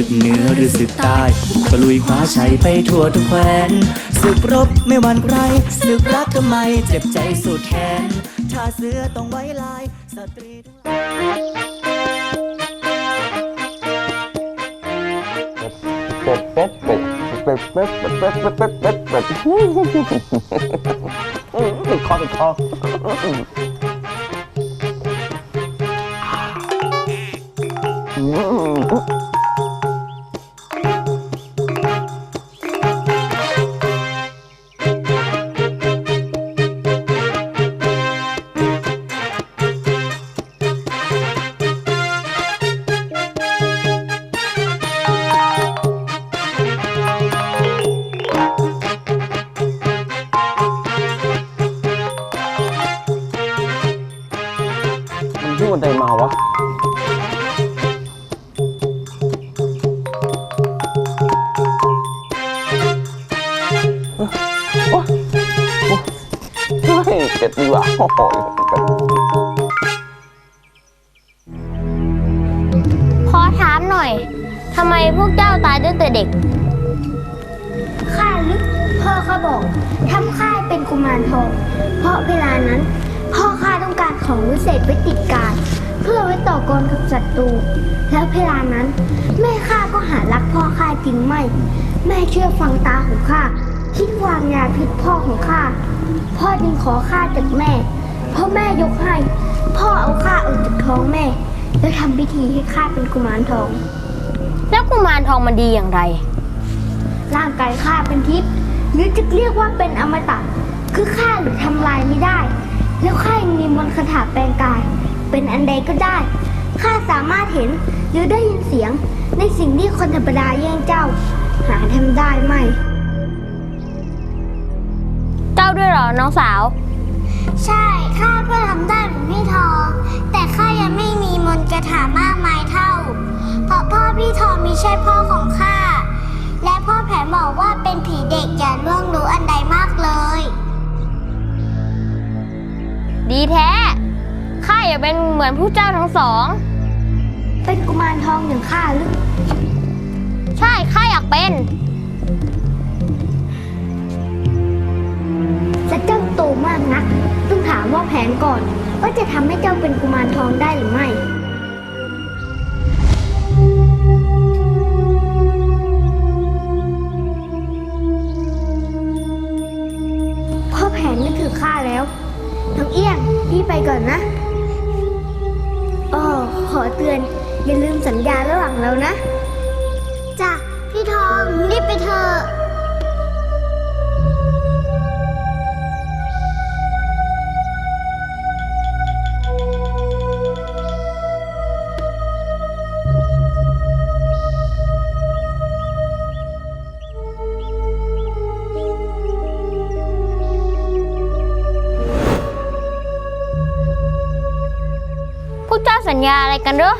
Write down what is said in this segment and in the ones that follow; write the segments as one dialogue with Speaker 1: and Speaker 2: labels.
Speaker 1: ศึกเหนือหรือศึกใต้ก็ลุยคว้าชัยไปทั่วทุกแคว้นศึกรบไม่หวั่นใครศึกรักทำไมเจ็บใจสุดแขนถ้าเสือต้องไว้ลายสตรีทุก
Speaker 2: เป็ดเป็ดเป็ดเป็ดเป็ดเป็ดเป็ดเป็ดเป็ดเป็ดคอติดคอ คนใดมาวะ โอ้โอ้เฮ้ยเป็ดดีกว่าโอ้โห
Speaker 3: ขอถามหน่อย ทำไมพวกเจ้าตายตั้งแต่เด็ก
Speaker 4: ข้าลึกพ่อข้าบอกทำข้าเป็นกุมารทอง เพราะเวลานั้น พ่อข้าต้องการของวิเศษไว้ติดกาย พื่อไว้ต่อกรกับศัตรู แล้วเวลานั้น แม่ข้าก็หารักพ่อข้าจริงไม่ แม่เชื่อฟังตาของข้าคิดวางยาพิษพ่อของข้า พ่อจึงขอข้าจากแม่เพราะแม่ยกให้ พ่อเอาข้าออกจากท้องแม่ แล้วทำพิธีให้ข้าเป็นกุมารทอง
Speaker 3: แล้วกุมารทองมันดีอย่างไร
Speaker 4: ร่างกายข้าเป็นทิพย์หรือจะเรียกว่าเป็นอมตะ คือข้าหรือทำลายไม่ได้ แล้วข้ายังมีมนต์คาถาแปลงกาย เป็นอันใดก็ได้ ข้าสามารถเห็นหรือได้ยินเสียง ในสิ่งที่คนธรรมดาแย่งเจ้า หาทำได้ไหม
Speaker 3: เจ้าด้วยเหรอ น้องสาว
Speaker 4: ใช่ ข้าก็ทำได้เหมือนพี่ทอง แต่ข้ายังไม่มีมนต์คาถามากมายเท่า เพราะพ่อพี่ทองมีใช่พ่อของข้าาอยากเป็
Speaker 3: นเหมือนผู้เจ้าทั้งสอง
Speaker 4: เป็นกุมารทองอย่างข้าหรือ
Speaker 3: ใช่ข้าอยากเป็น
Speaker 4: แต่เจ้าโตมากนักต้องถามว่าแผนก่อน ว่าจะทำให้เจ้าเป็นกุมารทองได้หรือไม่ พ่อแผนนึกถึงข้าแล้วน้องเอี้ยงพี่ไปก่อนนะอ๋อ ขอเตือน อย่าลืมสัญญาระหว่างเรานะจ้ะพี่ทองรีบไปเถอะ
Speaker 3: สัญญาอะไรกันเหรอ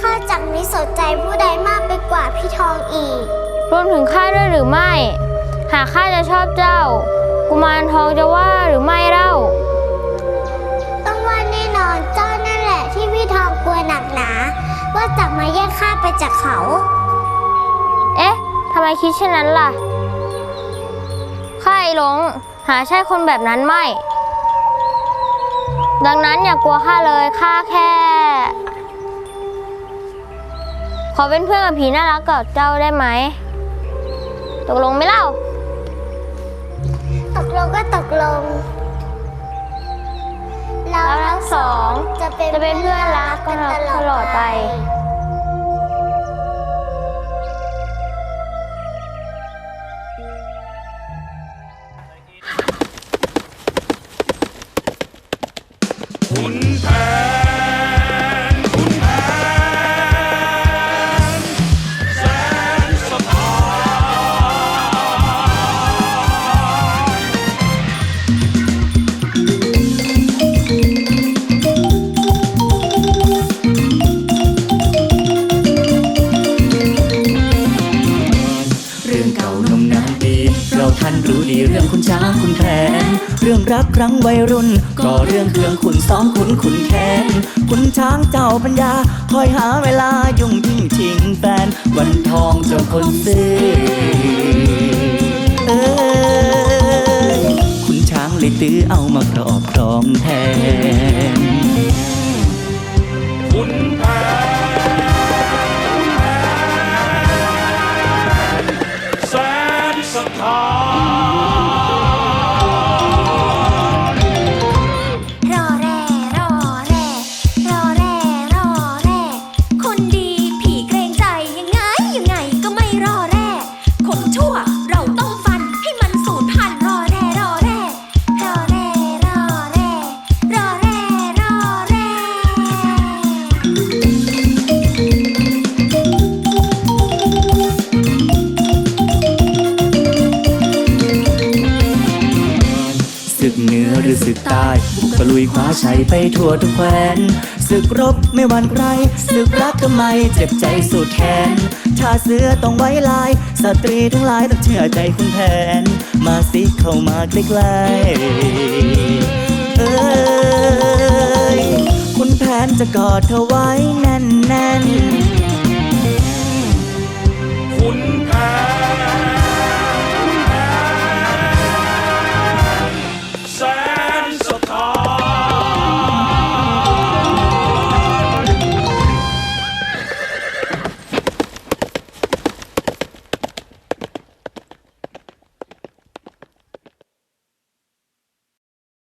Speaker 4: ข้าจักมิสนใจผู้ใดมากไปกว่าพี่ทองอีก
Speaker 3: รวมถึงข้าด้วยหรือไม่ หากข้าจะชอบเจ้า กุมารทองจะว่าหรือไม่เล่า
Speaker 4: ต้องว่าแน่นอนเจ้านั่นแหละที่พี่ทองกลัวหนักหนา ว่าจะมาแย่งข้าไปจากเขา
Speaker 3: เอ๊ะทำไมคิดเช่นนั้นล่ะ ข้าไอ้หลง หาใช่คนแบบนั้นไม่ ดังนั้นอย่ากลัวข้าเลยข้าแค่ ขอเป็นเพื่อนกับผีน่ารักกับเจ้าได้ไหม ตกลงไหมเล่า
Speaker 4: ตกลงก็ตกลง เรา
Speaker 3: ทั้งสอ
Speaker 4: งจะเป็น
Speaker 3: จะเป็นเพื่อนรักกันตลอดไป
Speaker 1: ลีเรื่องคุณช้างคุณแผนเรื่องรักครั้งวัยรุ่น ก็เรื่องเครื่องขุนซ้อมขุนขุนแค้นคุณช้างเจ้าปัญญา คอยหาเวลายุ่งยิ่งชิงแฟนวันทองเจ้าคนซื้อเอ้ยคุณช้างเลยตื้อเอามาครอบครองแทน เหนือหรือศึกใต้บุกตะลุยคว้าชัยไปทั่วทุกแคว้นศึกรบไม่หวั่นใครศึกรักทำไมเจ็บใจสุดแขนถ้าเสือต้องไว้ลาย สตรีทั้งหลายต้องเชื่อใจคุณแผน มาสิเข้ามาใกล้ๆเอ้ยคุณแผนจะกอดเธอไว้แน